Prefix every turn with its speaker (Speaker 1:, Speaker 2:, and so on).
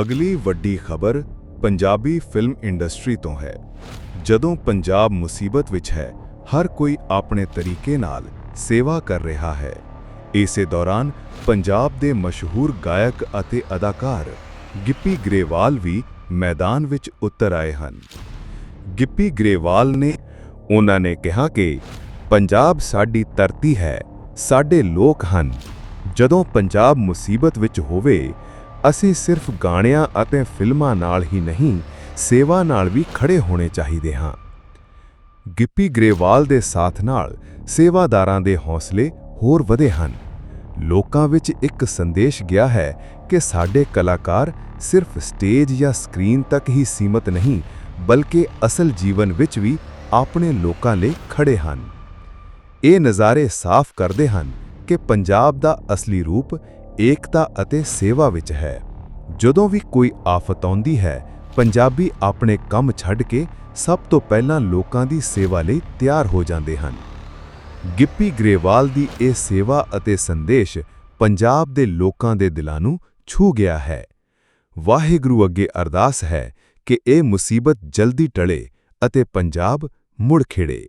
Speaker 1: ਅਗਲੀ ਵੱਡੀ ਖਬਰ ਪੰਜਾਬੀ ਫਿਲਮ ਇੰਡਸਟਰੀ ਤੋਂ ਹੈ। ਜਦੋਂ ਪੰਜਾਬ ਮੁਸੀਬਤ ਵਿੱਚ ਹੈ, ਹਰ ਕੋਈ ਆਪਣੇ ਤਰੀਕੇ ਨਾਲ ਸੇਵਾ ਕਰ ਰਿਹਾ ਹੈ। ਇਸੇ ਦੌਰਾਨ ਪੰਜਾਬ ਦੇ ਮਸ਼ਹੂਰ ਗਾਇਕ ਅਤੇ ਅਦਾਕਾਰ ਗਿੱਪੀ ਗਰੇਵਾਲ ਵੀ ਮੈਦਾਨ ਵਿੱਚ ਉਤਰ ਆਏ ਹਨ। ਗਿੱਪੀ ਗਰੇਵਾਲ ਨੇ ਉਹਨਾਂ ਨੇ ਕਿਹਾ ਕਿ ਪੰਜਾਬ ਸਾਡੀ ਧਰਤੀ ਹੈ, ਸਾਡੇ ਲੋਕ ਹਨ। ਜਦੋਂ ਪੰਜਾਬ ਮੁਸੀਬਤ ਵਿੱਚ ਹੋਵੇ ਅਸੀਂ ਸਿਰਫ ਗਾਣਿਆਂ ਅਤੇ ਫਿਲਮਾਂ ਨਾਲ ਹੀ ਨਹੀਂ, ਸੇਵਾ ਨਾਲ ਵੀ ਖੜੇ ਹੋਣੇ ਚਾਹੀਦੇ ਹਾਂ। ਗਿੱਪੀ ਗਰੇਵਾਲ ਦੇ ਸਾਥ ਨਾਲ ਸੇਵਾਦਾਰਾਂ ਦੇ ਹੌਸਲੇ ਹੋਰ ਵਧੇ ਹਨ। ਲੋਕਾਂ ਵਿੱਚ ਇੱਕ ਸੰਦੇਸ਼ ਗਿਆ ਹੈ ਕਿ ਸਾਡੇ ਕਲਾਕਾਰ ਸਿਰਫ ਸਟੇਜ ਜਾਂ ਸਕਰੀਨ ਤੱਕ ਹੀ ਸੀਮਤ ਨਹੀਂ, ਬਲਕਿ ਅਸਲ ਜੀਵਨ ਵਿੱਚ ਵੀ ਆਪਣੇ ਲੋਕਾਂ ਲਈ ਖੜੇ ਹਨ। ਇਹ ਨਜ਼ਾਰੇ ਸਾਫ਼ ਕਰਦੇ ਹਨ ਕਿ ਪੰਜਾਬ ਦਾ ਅਸਲੀ ਰੂਪ ਏਕਤਾ ਅਤੇ ਸੇਵਾ ਵਿੱਚ ਹੈ। ਜਦੋਂ ਵੀ ਕੋਈ ਆਫਤ ਆਉਂਦੀ ਹੈ, ਪੰਜਾਬੀ ਆਪਣੇ ਕੰਮ ਛੱਡ ਕੇ ਸਭ ਤੋਂ ਪਹਿਲਾਂ ਲੋਕਾਂ ਦੀ ਸੇਵਾ ਲਈ ਤਿਆਰ ਹੋ ਜਾਂਦੇ ਹਨ। ਗਿੱਪੀ ਗਰੇਵਾਲ ਦੀ ਇਹ ਸੇਵਾ ਅਤੇ ਸੰਦੇਸ਼ ਪੰਜਾਬ ਦੇ ਲੋਕਾਂ ਦੇ ਦਿਲਾਂ ਨੂੰ ਛੂ ਗਿਆ ਹੈ। ਵਾਹਿਗੁਰੂ ਅੱਗੇ ਅਰਦਾਸ ਹੈ ਕਿ ਇਹ ਮੁਸੀਬਤ ਜਲਦੀ ਟਲੇ ਅਤੇ ਪੰਜਾਬ ਮੁੜ ਖਿੜੇ।